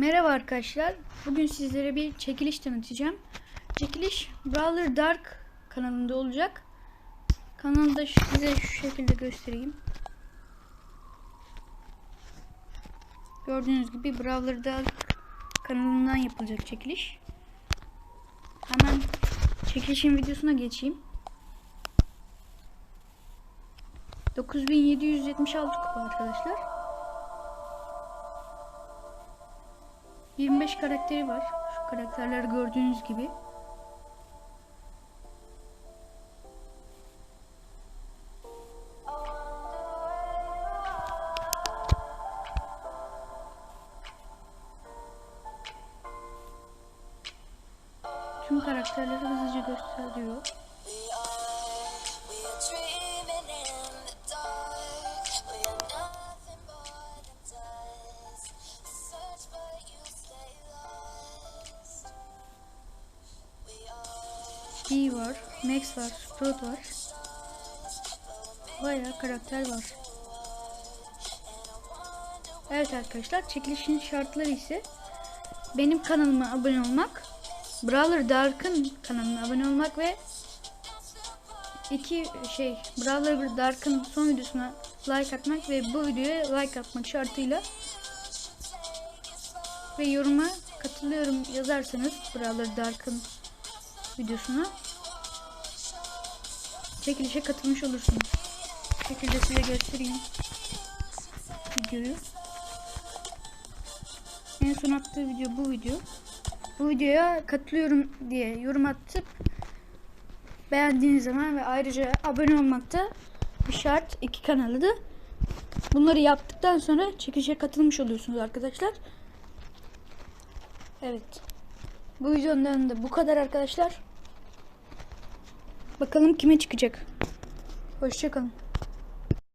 Merhaba arkadaşlar. Bugün sizlere bir çekiliş tanıtacağım. Çekiliş Brawler Dark kanalında olacak. Kanalda size şu şekilde göstereyim. Gördüğünüz gibi Brawler Dark kanalından yapılacak çekiliş. Hemen çekilişin videosuna geçeyim. 9776 kupa arkadaşlar. 25 karakteri var. Şu karakterleri gördüğünüz gibi. Tüm karakterleri hızlıca gösteriyor. We B var, Max var, Sprout var. Bayağı karakter var. Evet arkadaşlar çekilişin şartları ise benim kanalıma abone olmak, Brawler Dark'ın kanalına abone olmak ve iki şey Brawler Dark'ın son videosuna like atmak ve bu videoya like atmak şartıyla ve yoruma katılıyorum yazarsanız Brawler Dark'ın videosuna çekilişe katılmış olursunuz. Şekilde size göstereyim videoyu. En son attığı video bu video. Bu videoya katılıyorum diye yorum atıp beğendiğiniz zaman ve ayrıca abone olmak da bir şart. iki kanalı da. Bunları yaptıktan sonra çekişe katılmış oluyorsunuz arkadaşlar. Evet. Bu videonun da bu kadar arkadaşlar. Bakalım kime çıkacak. Hoşçakalın.